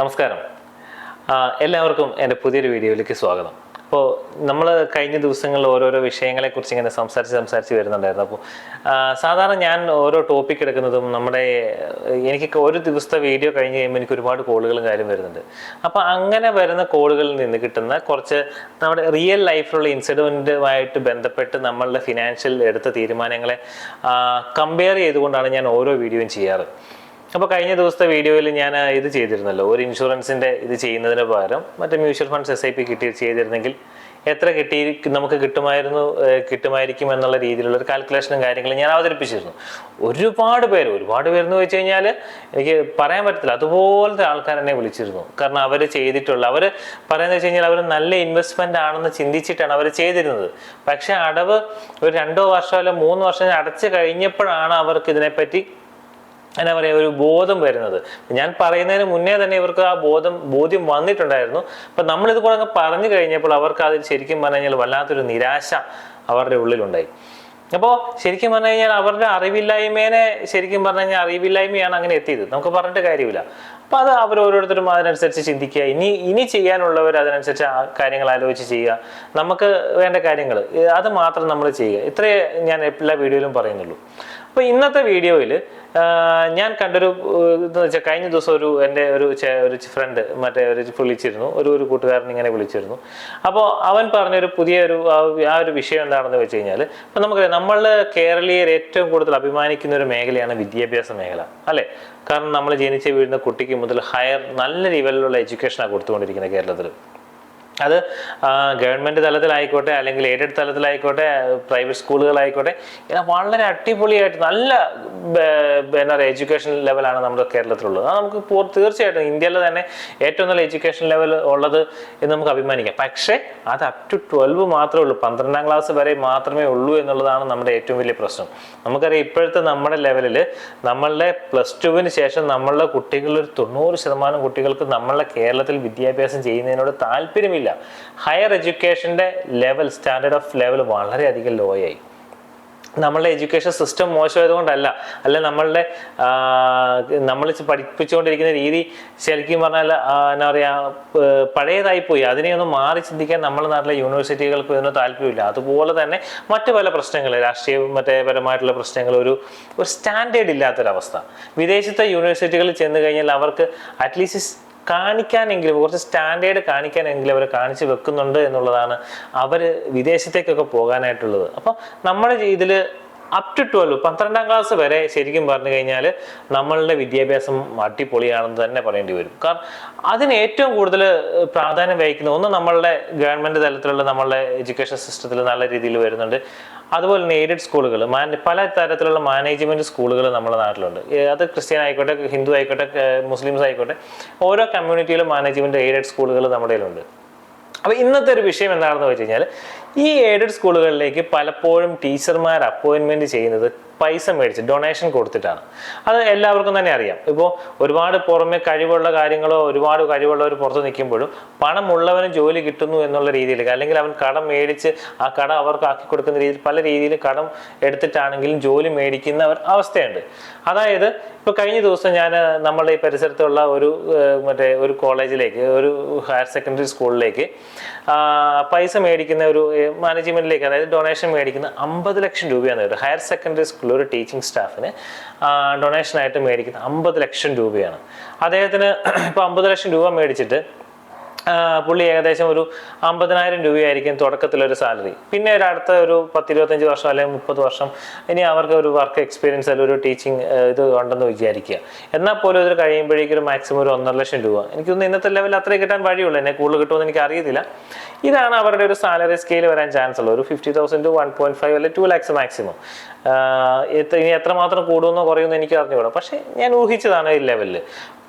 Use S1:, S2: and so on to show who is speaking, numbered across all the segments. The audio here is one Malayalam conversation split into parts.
S1: നമസ്കാരം. എല്ലാവർക്കും എന്റെ പുതിയൊരു വീഡിയോയിലേക്ക് സ്വാഗതം. അപ്പോൾ നമ്മൾ കഴിഞ്ഞ ദിവസങ്ങളിൽ ഓരോരോ വിഷയങ്ങളെക്കുറിച്ച് ഇങ്ങനെ സംസാരിച്ച് സംസാരിച്ച് വരുന്നുണ്ടായിരുന്നു. അപ്പോൾ സാധാരണ ഞാൻ ഓരോ ടോപ്പിക് എടുക്കുന്നതും നമ്മുടെ എനിക്ക് ഒരു ദിവസത്തെ വീഡിയോ കഴിഞ്ഞ് കഴിയുമ്പോൾ എനിക്ക് ഒരുപാട് കോളുകളും കാര്യം വരുന്നുണ്ട്. അപ്പോൾ അങ്ങനെ വരുന്ന കോളുകളിൽ നിന്ന് കിട്ടുന്ന കുറച്ച് നമ്മുടെ റിയൽ ലൈഫിലുള്ള ഇൻസിഡന്റുമായിട്ട് ബന്ധപ്പെട്ട് നമ്മളുടെ ഫിനാൻഷ്യൽ എടുത്ത തീരുമാനങ്ങളെ കമ്പയർ ചെയ്തുകൊണ്ടാണ് ഞാൻ ഓരോ വീഡിയോയും ചെയ്യാറ്. അപ്പോൾ കഴിഞ്ഞ ദിവസത്തെ വീഡിയോയിൽ ഞാൻ ഇത് ചെയ്തിരുന്നല്ലോ. ഒരു ഇൻഷുറൻസിന്റെ ഇത് ചെയ്യുന്നതിന് പകരം മറ്റേ mutual funds S I P കിട്ടി ചെയ്തിരുന്നെങ്കിൽ എത്ര കിട്ടി നമുക്ക് കിട്ടുമായിരുന്നു കിട്ടുമായിരിക്കും എന്നുള്ള രീതിയിലുള്ള ഒരു കാൽക്കുലേഷനും കാര്യങ്ങളും ഞാൻ അവതരിപ്പിച്ചിരുന്നു. ഒരുപാട് പേര് ഒരുപാട് പേരെന്ന് വെച്ച് കഴിഞ്ഞാൽ എനിക്ക് പറയാൻ പറ്റത്തില്ല. അതുപോലത്തെ ആൾക്കാർ എന്നെ വിളിച്ചിരുന്നു. കാരണം അവർ ചെയ്തിട്ടുള്ള അവർ പറയുന്നത് വെച്ച് കഴിഞ്ഞാൽ അവർ നല്ല ഇൻവെസ്റ്റ്മെന്റ് ആണെന്ന് ചിന്തിച്ചിട്ടാണ് അവർ ചെയ്തിരുന്നത്. പക്ഷേ അടവ് ഒരു രണ്ടോ വർഷമോ അല്ല മൂന്ന് വർഷം അടച്ചു കഴിഞ്ഞപ്പോഴാണ് അവർക്ക് ഇതിനെപ്പറ്റി എന്നാ പറയുക ഒരു ബോധം വരുന്നത്. ഞാൻ പറയുന്നതിന് മുന്നേ തന്നെ ഇവർക്ക് ആ ബോധം ബോധ്യം വന്നിട്ടുണ്ടായിരുന്നു. അപ്പം നമ്മളിത് കൂടെ അങ്ങ് പറഞ്ഞു കഴിഞ്ഞപ്പോൾ അവർക്ക് അതിൽ ശരിക്കും പറഞ്ഞു കഴിഞ്ഞാൽ വല്ലാത്തൊരു നിരാശ അവരുടെ ഉള്ളിലുണ്ടായി. അപ്പോൾ ശരിക്കും പറഞ്ഞു കഴിഞ്ഞാൽ അവരുടെ അറിവില്ലായ്മേനെ ശരിക്കും പറഞ്ഞു കഴിഞ്ഞാൽ അറിവില്ലായ്മയാണ് അങ്ങനെ എത്തിയത്. നമുക്ക് പറഞ്ഞിട്ട് കാര്യമില്ല. അപ്പം അത് അവർ ഓരോരുത്തരും അതിനനുസരിച്ച് ചിന്തിക്കുക. ഇനി ഇനി ചെയ്യാനുള്ളവർ അതിനനുസരിച്ച് ആ കാര്യങ്ങൾ ആലോചിച്ച് ചെയ്യുക. നമുക്ക് വേണ്ട കാര്യങ്ങൾ അത് മാത്രം നമ്മൾ ചെയ്യുക. ഇത്രയേ ഞാൻ എല്ലാ വീഡിയോയിലും പറയുന്നുള്ളൂ. അപ്പോൾ ഇന്നത്തെ വീഡിയോയിൽ ഞാൻ കണ്ടൊരു എന്ന് വെച്ചാൽ കഴിഞ്ഞ ദിവസം ഒരു എന്റെ ഒരു ഒരു ഫ്രണ്ട് മറ്റേ ഒരു വിളിച്ചിരുന്നു. ഒരു ഒരു കൂട്ടുകാരൻ ഇങ്ങനെ വിളിച്ചിരുന്നു. അപ്പോൾ അവൻ പറഞ്ഞൊരു പുതിയൊരു ആ- ഒരു വിഷയം എന്താണെന്ന് വെച്ച് കഴിഞ്ഞാൽ ഇപ്പം നമുക്കറിയാം നമ്മൾ കേരളീയർ ഏറ്റവും കൂടുതൽ അഭിമാനിക്കുന്ന ഒരു മേഖലയാണ് വിദ്യാഭ്യാസ മേഖല അല്ലേ? കാരണം നമ്മൾ ജനിച്ച് വീഴുന്ന കുട്ടിക്ക് മുതൽ ഹയർ നല്ല ലെവലിലുള്ള എഡ്യൂക്കേഷനാണ് കൊടുത്തുകൊണ്ടിരിക്കുന്നത് കേരളത്തിൽ അത് ഗവൺമെന്റ് തലത്തിലായിക്കോട്ടെ അല്ലെങ്കിൽ എയ്ഡഡ് തലത്തിലായിക്കോട്ടെ പ്രൈവറ്റ് സ്കൂളുകളായിക്കോട്ടെ ഇങ്ങനെ വളരെ അടിപൊളിയായിട്ട് നല്ല എന്താ പറയുക എഡ്യൂക്കേഷൻ ലെവലാണ് നമ്മുടെ കേരളത്തിലുള്ളത്. അത് നമുക്ക് പൂർ തീർച്ചയായിട്ടും ഇന്ത്യയിൽ തന്നെ ഏറ്റവും നല്ല എഡ്യൂക്കേഷൻ ലെവൽ ഉള്ളത് എന്ന് നമുക്ക് അഭിമാനിക്കാം. പക്ഷേ അത് അപ് ടു ട്വൽവ് മാത്രമേ ഉള്ളൂ. പന്ത്രണ്ടാം ക്ലാസ് വരെ മാത്രമേ ഉള്ളൂ എന്നുള്ളതാണ് നമ്മുടെ ഏറ്റവും വലിയ പ്രശ്നം. നമുക്കറിയാം ഇപ്പോഴത്തെ നമ്മുടെ ലെവലിൽ നമ്മളുടെ പ്ലസ് ടുവിന് ശേഷം നമ്മളുടെ കുട്ടികളിൽ ഒരു തൊണ്ണൂറ് ശതമാനം കുട്ടികൾക്ക് നമ്മളുടെ കേരളത്തിൽ വിദ്യാഭ്യാസം ചെയ്യുന്നതിനോട് താല്പര്യമില്ല. ഹയർ എഡ്യൂക്കേഷന്റെ ലെവൽ സ്റ്റാൻഡേർഡ് ഓഫ് ലെവൽ വളരെയധികം ലോ ആയി. നമ്മളുടെ എഡ്യൂക്കേഷൻ സിസ്റ്റം മോശമായതുകൊണ്ടല്ല. അല്ല നമ്മളുടെ നമ്മൾ പഠിപ്പിച്ചുകൊണ്ടിരിക്കുന്ന രീതി ശരിക്കും പറഞ്ഞാൽ എന്താ പറയുക പഴയതായി പോയി അതിനെയൊന്നും മാറി ചിന്തിക്കാൻ നമ്മുടെ നാട്ടിലെ യൂണിവേഴ്സിറ്റികൾക്ക് ഇതിന് താല്പര്യമില്ല. അതുപോലെ തന്നെ മറ്റു പല പ്രശ്നങ്ങൾ രാഷ്ട്രീയ മറ്റേ പരമായിട്ടുള്ള പ്രശ്നങ്ങൾ ഒരു ഒരു സ്റ്റാൻഡേർഡ് ഇല്ലാത്തൊരവസ്ഥ. വിദേശത്തെ യൂണിവേഴ്സിറ്റികളിൽ ചെന്ന് കഴിഞ്ഞാൽ അവർക്ക് അറ്റ്ലീസ്റ്റ് കാണിക്കാനെങ്കിലും കുറച്ച് സ്റ്റാൻഡേർഡ് കാണിക്കാനെങ്കിലും അവർ കാണിച്ച് വെക്കുന്നുണ്ട് എന്നുള്ളതാണ് അവർ വിദേശത്തേക്കൊക്കെ പോകാനായിട്ടുള്ളത്. അപ്പോൾ നമ്മുടെ ഇതിൽ അപ് ടു ട്വൽവ് പന്ത്രണ്ടാം ക്ലാസ് വരെ ശരിക്കും പറഞ്ഞു കഴിഞ്ഞാൽ നമ്മളുടെ വിദ്യാഭ്യാസം അടിപൊളിയാണെന്ന് തന്നെ പറയേണ്ടി വരും. കാരണം അതിന് ഏറ്റവും കൂടുതൽ പ്രാധാന്യം വഹിക്കുന്ന ഒന്ന് നമ്മളുടെ ഗവൺമെന്റ് തലത്തിലുള്ള നമ്മളുടെ എഡ്യൂക്കേഷൻ സിസ്റ്റത്തിൽ നല്ല രീതിയിൽ വരുന്നുണ്ട്. അതുപോലെ തന്നെ എയ്ഡഡ് സ്കൂളുകൾ പല തരത്തിലുള്ള മാനേജ്മെന്റ് സ്കൂളുകൾ നമ്മുടെ നാട്ടിലുണ്ട്. അത് ക്രിസ്ത്യൻ ആയിക്കോട്ടെ ഹിന്ദു ആയിക്കോട്ടെ മുസ്ലിംസ് ആയിക്കോട്ടെ ഓരോ കമ്മ്യൂണിറ്റിയിലും മാനേജ്മെന്റ് എയ്ഡഡ് സ്കൂളുകൾ നമ്മുടെ കയ്യിലുണ്ട്. അപ്പോൾ ഇന്നത്തെ ഒരു വിഷയം എന്താണെന്ന് വെച്ച് കഴിഞ്ഞാൽ ഈ എയ്ഡഡ് സ്കൂളുകളിലേക്ക് പലപ്പോഴും ടീച്ചർമാർ അപ്പോയിൻമെന്റ് ചെയ്യുന്നത് പൈസ മേടിച്ച് ഡൊണേഷൻ കൊടുത്തിട്ടാണ്. അത് എല്ലാവർക്കും തന്നെ അറിയാം. ഇപ്പോൾ ഒരുപാട് പുറമെ കഴിവുള്ള കാര്യങ്ങളോ ഒരുപാട് കഴിവുള്ളവർ പുറത്ത് നിൽക്കുമ്പോഴും പണമുള്ളവന് ജോലി കിട്ടുന്നു എന്നുള്ള രീതിയിൽ അല്ലെങ്കിൽ അവൻ കടം മേടിച്ച് ആ കടം അവർക്ക് ആക്കി കൊടുക്കുന്ന രീതിയിൽ പല രീതിയിൽ കടം എടുത്തിട്ടാണെങ്കിലും ജോലി മേടിക്കുന്ന അവസ്ഥയുണ്ട്. അതായത് ഇപ്പോൾ കഴിഞ്ഞ ദിവസം ഞാൻ നമ്മുടെ ഈ പരിസരത്തുള്ള ഒരു മറ്റേ ഒരു കോളേജിലേക്ക് ഒരു ഹയർ സെക്കൻഡറി സ്കൂളിലേക്ക് പൈസ മേടിക്കുന്ന ഒരു മാനേജ്മെന്റിലേക്ക് അതായത് ഡൊണേഷൻ മേടിക്കുന്ന അമ്പത് ലക്ഷം രൂപയാണ് ഒരു ഹയർ സെക്കൻഡറി സ്കൂളിൽ ഒരു ടീച്ചിങ് സ്റ്റാഫിന് ഡൊണേഷനായിട്ട് മേടിക്കുന്ന അമ്പത് ലക്ഷം രൂപയാണ്. അദ്ദേഹത്തിന് ഇപ്പൊ അമ്പത് ലക്ഷം രൂപ മേടിച്ചിട്ട് പുള്ളി ഏകദേശം ഒരു അമ്പതിനായിരം രൂപയായിരിക്കും തുടക്കത്തിലൊരു സാലറി. പിന്നെ ഒരു അടുത്ത ഒരു പത്തിരുപത്തഞ്ച് വർഷം അല്ലെങ്കിൽ മുപ്പത് വർഷം ഇനി അവർക്ക് ഒരു വർക്ക് എക്സ്പീരിയൻസ് അല്ലെങ്കിൽ ഒരു ടീച്ചിങ് ഇത് ഉണ്ടെന്ന് വിചാരിക്കുക. എന്നാൽ പോലും ഇത് കഴിയുമ്പോഴേക്കും ഒരു മാക്സിമം ഒരു ഒന്നര ലക്ഷം രൂപ. എനിക്കൊന്ന് ഇന്നത്തെ ലെവലിൽ അത്രയും കിട്ടാൻ വഴിയുള്ളൂ. എന്നെ കൂടുതൽ കിട്ടുമെന്ന് എനിക്ക് അറിയത്തില്ല ഇതാണ് അവരുടെ ഒരു സാലറി സ്കെയിൽ വരാൻ ചാൻസ് ഉള്ളത്. ഒരു fifty thousand to one point five അല്ലെങ്കിൽ ടു ലാക്സ് മാക്സിമം. ഇനി എത്രമാത്രം കൂടുമെന്നോ കുറയുമെന്നോ എനിക്ക് അറിഞ്ഞുകൂടാ പക്ഷേ ഞാൻ ഊഹിച്ചതാണ് ഈ ലെവലിൽ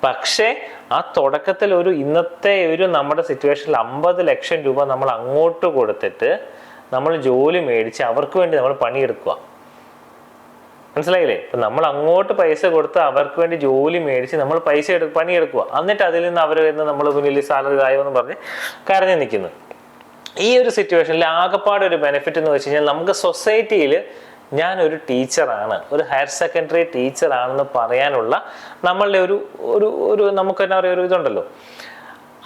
S1: പക്ഷേ ആ തുടക്കത്തിൽ ഒരു ഇന്നത്തെ ഒരു നമ്മുടെ സിറ്റുവേഷനിൽ അമ്പത് ലക്ഷം രൂപ നമ്മൾ അങ്ങോട്ട് കൊടുത്തിട്ട് നമ്മൾ ജോലി മേടിച്ച് അവർക്ക് വേണ്ടി നമ്മൾ പണിയെടുക്കുക. മനസ്സിലായില്ലേ? ഇപ്പൊ നമ്മൾ അങ്ങോട്ട് പൈസ കൊടുത്ത് അവർക്ക് വേണ്ടി ജോലി മേടിച്ച് നമ്മൾ പൈസ എടു പണിയെടുക്കുക. എന്നിട്ട് അതിൽ നിന്ന് അവർ വരുന്ന നമ്മൾ മുന്നിൽ സാലറി ആയോ എന്ന് പറഞ്ഞ് കരഞ്ഞു നിൽക്കുന്നു. ഈ ഒരു സിറ്റുവേഷനിൽ ആകെപ്പാടെ ഒരു ബെനിഫിറ്റ് എന്ന് വെച്ച് കഴിഞ്ഞാൽ നമുക്ക് സൊസൈറ്റിയിൽ ഞാനൊരു ടീച്ചറാണ് ഒരു ഹയർ സെക്കൻഡറി ടീച്ചറാണെന്ന് പറയാനുള്ള നമ്മളുടെ ഒരു ഒരു ഒരു നമുക്ക് എന്നാ പറയുക ഒരു ഇതുണ്ടല്ലോ.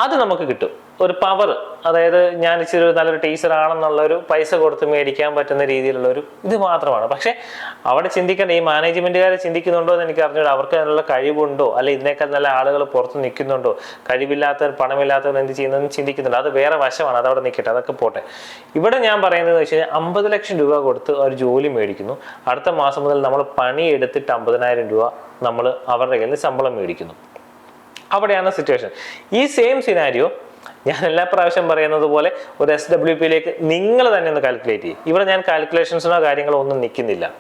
S1: അത് നമുക്ക് കിട്ടും. ഒരു പവർ അതായത് ഞാൻ ഇച്ചിരി നല്ലൊരു ടീച്ചർ ആണെന്നുള്ള ഒരു പൈസ കൊടുത്ത് മേടിക്കാൻ പറ്റുന്ന രീതിയിലുള്ള ഒരു ഇത് മാത്രമാണ്. പക്ഷേ അവിടെ ചിന്തിക്കേണ്ട ഈ മാനേജ്മെന്റുകാരെ ചിന്തിക്കുന്നുണ്ടോ എന്ന് എനിക്ക് അറിഞ്ഞൂടെ. അവർക്ക് അതിനുള്ള കഴിവുണ്ടോ? അല്ലെ ഇതിനേക്കാൾ നല്ല ആളുകൾ പുറത്ത് നിൽക്കുന്നുണ്ടോ? കഴിവില്ലാത്തവർ പണമില്ലാത്തവർ എന്ത് ചെയ്യുന്നതെന്ന് ചിന്തിക്കുന്നുണ്ട്? അത് വേറെ വശമാണ്. അതവിടെ നിൽക്കട്ടെ. അതൊക്കെ പോട്ടെ. ഇവിടെ ഞാൻ പറയുന്നത് വെച്ച് കഴിഞ്ഞാൽ അമ്പത് ലക്ഷം രൂപ കൊടുത്ത് ഒരു ജോലി മേടിക്കുന്നു. അടുത്ത മാസം മുതൽ നമ്മൾ പണിയെടുത്തിട്ട് അമ്പതിനായിരം രൂപ നമ്മൾ അവരുടെ കയ്യിൽ നിന്ന് ശമ്പളം മേടിക്കുന്നു. അവിടെയാണ് സിറ്റുവേഷൻ ഈ സെയിം സിനാരിയോ ഞാൻ എല്ലാ പ്രാവശ്യം പറയുന്നത് പോലെ ഒരു എസ് ഡബ്ല്യു പിയിലേക്ക് നിങ്ങൾ തന്നെ ഒന്ന് കാൽക്കുലേറ്റ് ചെയ്യും. ഇവിടെ ഞാൻ കാൽക്കുലേഷൻസിനോ കാര്യങ്ങളോ ഒന്നും നിൽക്കുന്നില്ല.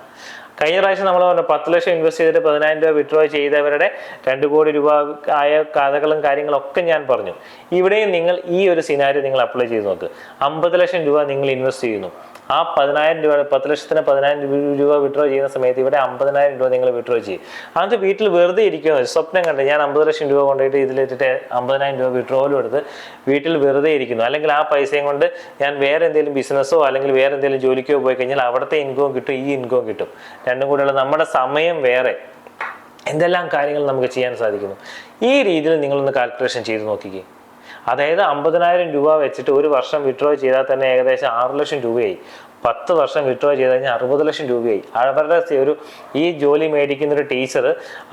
S1: കഴിഞ്ഞ പ്രാവശ്യം നമ്മൾ പറഞ്ഞു പത്ത് ലക്ഷം ഇൻവെസ്റ്റ് ചെയ്തിട്ട് പതിനായിരം രൂപ വിഡ്രോ ചെയ്തവരുടെ രണ്ട് കോടി രൂപ ആയ കഥകളും കാര്യങ്ങളൊക്കെ ഞാൻ പറഞ്ഞു. ഇവിടെയും നിങ്ങൾ ഈ ഒരു സിനാരി നിങ്ങൾ അപ്ലൈ ചെയ്ത് നോക്ക്. അമ്പത് ലക്ഷം രൂപ നിങ്ങൾ ഇൻവെസ്റ്റ് ചെയ്യുന്നു. ആ പതിനായിരം രൂപ പത്ത് ലക്ഷത്തിന് പതിനായിരം രൂപ വിഡ്രോ ചെയ്യുന്ന സമയത്ത് ഇവിടെ അമ്പതിനായിരം രൂപ നിങ്ങൾ വിഡ്രോ ചെയ്യും. അത് വീട്ടിൽ വെറുതെ ഇരിക്കുക സ്വപ്നം കണ്ട് ഞാൻ അമ്പത് ലക്ഷം രൂപ കൊണ്ടുപോയിട്ട് ഇതിലിട്ടിട്ട് അമ്പതിനായിരം രൂപ വിഡ്രോയിലും എടുത്ത് വീട്ടിൽ വെറുതെ ഇരിക്കുന്നു. അല്ലെങ്കിൽ ആ പൈസയും കൊണ്ട് ഞാൻ വേറെ എന്തെങ്കിലും ബിസിനസ്സോ അല്ലെങ്കിൽ വേറെ എന്തെങ്കിലും ജോലിക്കോ പോയി കഴിഞ്ഞാൽ അവിടുത്തെ ഇൻകവും കിട്ടും ഈ ഇൻകവും കിട്ടും. രണ്ടും കൂടെയുള്ള നമ്മുടെ സമയം വേറെ. എന്തെല്ലാം കാര്യങ്ങൾ നമുക്ക് ചെയ്യാൻ സാധിക്കുന്നു? ഈ രീതിയിൽ നിങ്ങളൊന്ന് കാൽക്കുലേഷൻ ചെയ്ത് നോക്കിക്കേ. അതായത് അമ്പതിനായിരം രൂപ വെച്ചിട്ട് ഒരു വർഷം വിഡ്രോ ചെയ്താൽ തന്നെ ഏകദേശം ആറ് ലക്ഷം രൂപയായി. പത്ത് വർഷം വിഡ്രോ ചെയ്ത് കഴിഞ്ഞാൽ അറുപത് ലക്ഷം രൂപയായി. അവരുടെ ഒരു ഈ ജോലി മേടിക്കുന്ന ഒരു ടീച്ചർ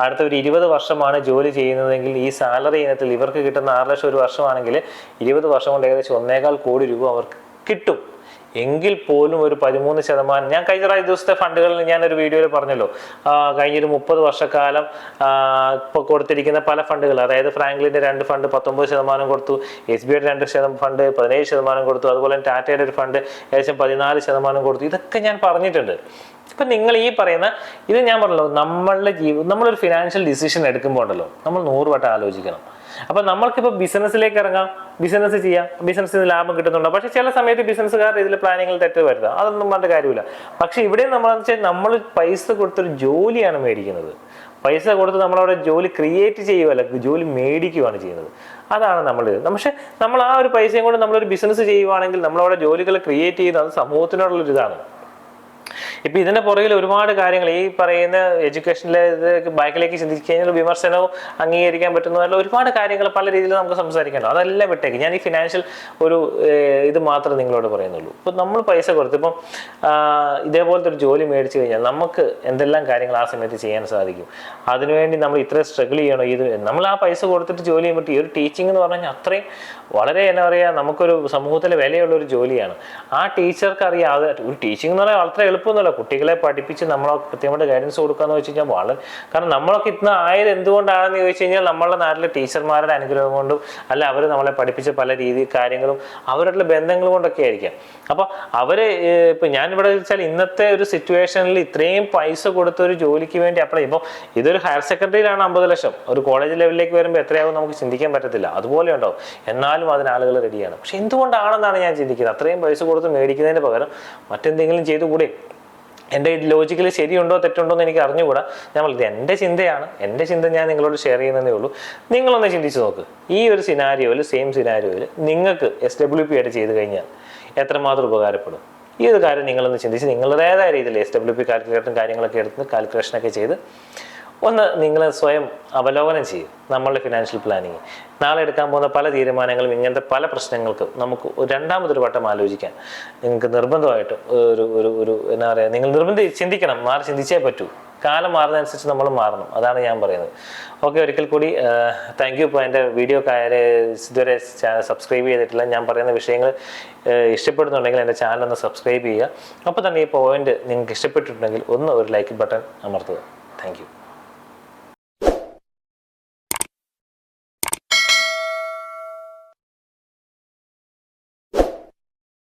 S1: അടുത്ത ഒരു ഇരുപത് വർഷമാണ് ജോലി ചെയ്യുന്നതെങ്കിൽ ഈ സാലറി ഇനത്തിൽ ഇവർക്ക് കിട്ടുന്ന ആറ് ലക്ഷം ഒരു വർഷമാണെങ്കിൽ ഇരുപത് വർഷം കൊണ്ട് ഏകദേശം ഒന്നേകാൽ കോടി രൂപ അവർക്ക് കിട്ടും. എങ്കിൽ പോലും ഒരു പതിമൂന്ന് ശതമാനം. ഞാൻ കഴിഞ്ഞ പ്രാവശ്യ ദിവസത്തെ ഫണ്ടുകളിൽ ഞാൻ ഒരു വീഡിയോയിൽ പറഞ്ഞല്ലോ. കഴിഞ്ഞൊരു മുപ്പത് വർഷക്കാലം ഇപ്പോൾ കൊടുത്തിരിക്കുന്ന പല ഫണ്ടുകൾ. അതായത് ഫ്രാങ്ക്ലിന്റെ രണ്ട് ഫണ്ട് പത്തൊമ്പത് ശതമാനം കൊടുത്തു എസ് ബി ഐയുടെ രണ്ട് ശതമാനം ഫണ്ട് പതിനേഴ് ശതമാനം കൊടുത്തു അതുപോലെ ടാറ്റയുടെ ഒരു ഫണ്ട് ഏകദേശം പതിനാല് ശതമാനം കൊടുത്തു. ഇതൊക്കെ ഞാൻ പറഞ്ഞിട്ടുണ്ട്. ഇപ്പം നിങ്ങൾ ഈ പറയുന്ന ഇത് ഞാൻ പറഞ്ഞല്ലോ നമ്മളുടെ ജീവിതം നമ്മളൊരു ഫിനാൻഷ്യൽ ഡിസിഷൻ എടുക്കുമ്പോൾ ഉണ്ടല്ലോ നമ്മൾ നൂറ് വട്ടം ആലോചിക്കണം. അപ്പൊ നമ്മൾക്കിപ്പോൾ ബിസിനസ്സിലേക്ക് ഇറങ്ങാം. ബിസിനസ് ചെയ്യാം. ബിസിനസ്സിൽ നിന്ന് ലാഭം കിട്ടുന്നുണ്ടോ. പക്ഷെ ചില സമയത്ത് ബിസിനസ്സുകാർ ഇതിൽ പ്ലാനിങ്ങിൽ തെറ്റ് വരുത്താം. അതൊന്നും പറഞ്ഞ കാര്യമില്ല. പക്ഷെ ഇവിടെ നമ്മളെന്ന് വെച്ചാൽ നമ്മൾ പൈസ കൊടുത്തൊരു ജോലിയാണ് മേടിക്കുന്നത്. പൈസ കൊടുത്ത് നമ്മളവിടെ ജോലി ക്രിയേറ്റ് ചെയ്യുകയല്ല ജോലി മേടിക്കുകയാണ് ചെയ്യുന്നത്. അതാണ് നമ്മൾ പക്ഷെ നമ്മൾ ആ ഒരു പൈസയും കൊണ്ട് നമ്മളൊരു ബിസിനസ് ചെയ്യുവാണെങ്കിൽ നമ്മളവിടെ ജോലികൾ ക്രിയേറ്റ് ചെയ്യുന്നത് അത് സമൂഹത്തിനോടുള്ളൊരു ഇതാണ് ഇപ്പൊ ഇതിന്റെ പുറകിൽ ഒരുപാട് കാര്യങ്ങൾ ഈ പറയുന്ന എഡ്യൂക്കേഷനിലെ ബാക്കിലേക്ക് ചിന്തിച്ചു കഴിഞ്ഞാൽ വിമർശനവും അംഗീകരിക്കാൻ പറ്റുന്നതല്ല ഒരുപാട് കാര്യങ്ങൾ പല രീതിയിൽ നമുക്ക് സംസാരിക്കേണ്ടത് അതെല്ലാം വിട്ടേക്ക്. ഞാൻ ഈ ഫിനാൻഷ്യൽ ഒരു ഇത് മാത്രമേ നിങ്ങളോട് പറയുന്നുള്ളൂ. ഇപ്പൊ നമ്മൾ പൈസ കൊടുത്ത് ഇപ്പം ഇതേപോലത്തെ ഒരു ജോലി മേടിച്ചു കഴിഞ്ഞാൽ നമുക്ക് എന്തെല്ലാം കാര്യങ്ങൾ ആ സമയത്ത് ചെയ്യാൻ സാധിക്കും? അതിനുവേണ്ടി നമ്മൾ ഇത്ര സ്ട്രഗിൾ ചെയ്യണോ? ഇത് നമ്മൾ ആ പൈസ കൊടുത്തിട്ട് ജോലി ചെയ്യുമ്പോൾ ഈ ഒരു ടീച്ചിങ് എന്ന് പറഞ്ഞാൽ അത്രയും വളരെ എന്താ പറയുക നമുക്കൊരു സമൂഹത്തിലെ വിലയുള്ള ഒരു ജോലിയാണ്. ആ ടീച്ചർക്ക് അറിയാതെ ഒരു ടീച്ചിങ് എന്ന് പറഞ്ഞാൽ അത്ര എളുപ്പമൊന്നുമല്ല കുട്ടികളെ പഠിപ്പിച്ച് നമ്മളൊക്കെ കൃത്യമായിട്ട് ഗൈഡൻസ് കൊടുക്കാന്ന് വെച്ച് കഴിഞ്ഞാൽ വളരെ കാരണം നമ്മളൊക്കെ ഇന്ന് ആയത് എന്തുകൊണ്ടാണെന്ന് ചോദിച്ചു കഴിഞ്ഞാൽ നമ്മളുടെ നാട്ടിലെ ടീച്ചർമാരുടെ അനുഗ്രഹം കൊണ്ടും അല്ല അവർ നമ്മളെ പഠിപ്പിച്ച പല രീതി കാര്യങ്ങളും അവരുടെ ബന്ധങ്ങൾ കൊണ്ടൊക്കെ ആയിരിക്കാം. അപ്പോൾ അവർ ഇപ്പം ഇപ്പൊ ഇവിടെ വെച്ചാൽ ഇന്നത്തെ ഒരു സിറ്റുവേഷനിൽ ഇത്രയും പൈസ കൊടുത്ത ഒരു ജോലിക്ക് വേണ്ടി അപ്ലൈ ഇപ്പോൾ ഇതൊരു ഹയർ സെക്കൻഡറിയിലാണ് അമ്പത് ലക്ഷം. ഒരു കോളേജ് ലെവലിലേക്ക് വരുമ്പോൾ എത്രയാവും നമുക്ക് ചിന്തിക്കാൻ പറ്റത്തില്ല. അതുപോലെ ഉണ്ടാവും. എന്നാലും അതിന് ആളുകൾ റെഡിയാണ് പക്ഷെ എന്തുകൊണ്ടാണെന്നാണ് ഞാൻ ചിന്തിക്കുന്നത്? അത്രയും പൈസ കൊടുത്ത് മേടിക്കുന്നതിന് പകരം മറ്റെന്തെങ്കിലും ചെയ്തുകൂടെ? എന്റെ ലോജിക്കലി ശരിയുണ്ടോ തെറ്റുണ്ടോ എന്ന് എനിക്ക് അറിഞ്ഞുകൂടാ. ഞാൻ പറഞ്ഞത് എന്റെ ചിന്തയാണ്. എന്റെ ചിന്ത ഞാൻ നിങ്ങളോട് ഷെയർ ചെയ്യുന്നതേ ഉള്ളൂ. നിങ്ങളൊന്ന് ചിന്തിച്ച് നോക്ക്. ഈ ഒരു സിനാരിയോയിൽ സെയിം സിനാരിയോയിൽ നിങ്ങൾക്ക് എസ് ഡബ്ല്യു പി ആയിട്ട് ചെയ്ത് കഴിഞ്ഞാൽ എത്രമാത്രം ഉപകാരപ്പെടും? ഈ ഒരു കാര്യം നിങ്ങളൊന്ന് ചിന്തിച്ച് നിങ്ങളുടേതായ രീതിയിൽ എസ് ഡബ്ല്യു പി കാൽക്കുലേറ്ററും കാര്യങ്ങളൊക്കെ എടുത്ത് കാൽക്കുലേഷനൊക്കെ ചെയ്ത് ഒന്ന് നിങ്ങൾ സ്വയം അവലോകനം ചെയ്യും നമ്മളുടെ ഫിനാൻഷ്യൽ പ്ലാനിങ് നാളെ എടുക്കാൻ പോകുന്ന പല തീരുമാനങ്ങളും ഇങ്ങനത്തെ പല പ്രശ്നങ്ങൾക്കും നമുക്ക് രണ്ടാമതൊരു വട്ടം ആലോചിക്കാൻ നിങ്ങൾക്ക് നിർബന്ധമായിട്ട് ഒരു ഒരു ഒരു എന്നാ പറയുക നിങ്ങൾ നിർബന്ധം ചിന്തിക്കണം. മാറി ചിന്തിച്ചേ പറ്റൂ. കാലം മാറുന്നതനുസരിച്ച് നമ്മൾ മാറണം. അതാണ് ഞാൻ പറയുന്നത്. ഓക്കെ ഒരിക്കൽ കൂടി താങ്ക് യു ഇപ്പോൾ എന്റെ വീഡിയോ ഇതുവരെ സബ്സ്ക്രൈബ് ചെയ്തിട്ടില്ല. ഞാൻ പറയുന്ന വിഷയങ്ങൾ ഇഷ്ടപ്പെടുന്നുണ്ടെങ്കിൽ എന്റെ ചാനൽ ഒന്ന് സബ്സ്ക്രൈബ് ചെയ്യുക. അപ്പോൾ തന്നെ ഈ പോയിന്റ് നിങ്ങൾക്ക് ഇഷ്ടപ്പെട്ടിട്ടുണ്ടെങ്കിൽ ഒന്ന് ഒരു ലൈക്ക് ബട്ടൺ അമർത്തുക. താങ്ക്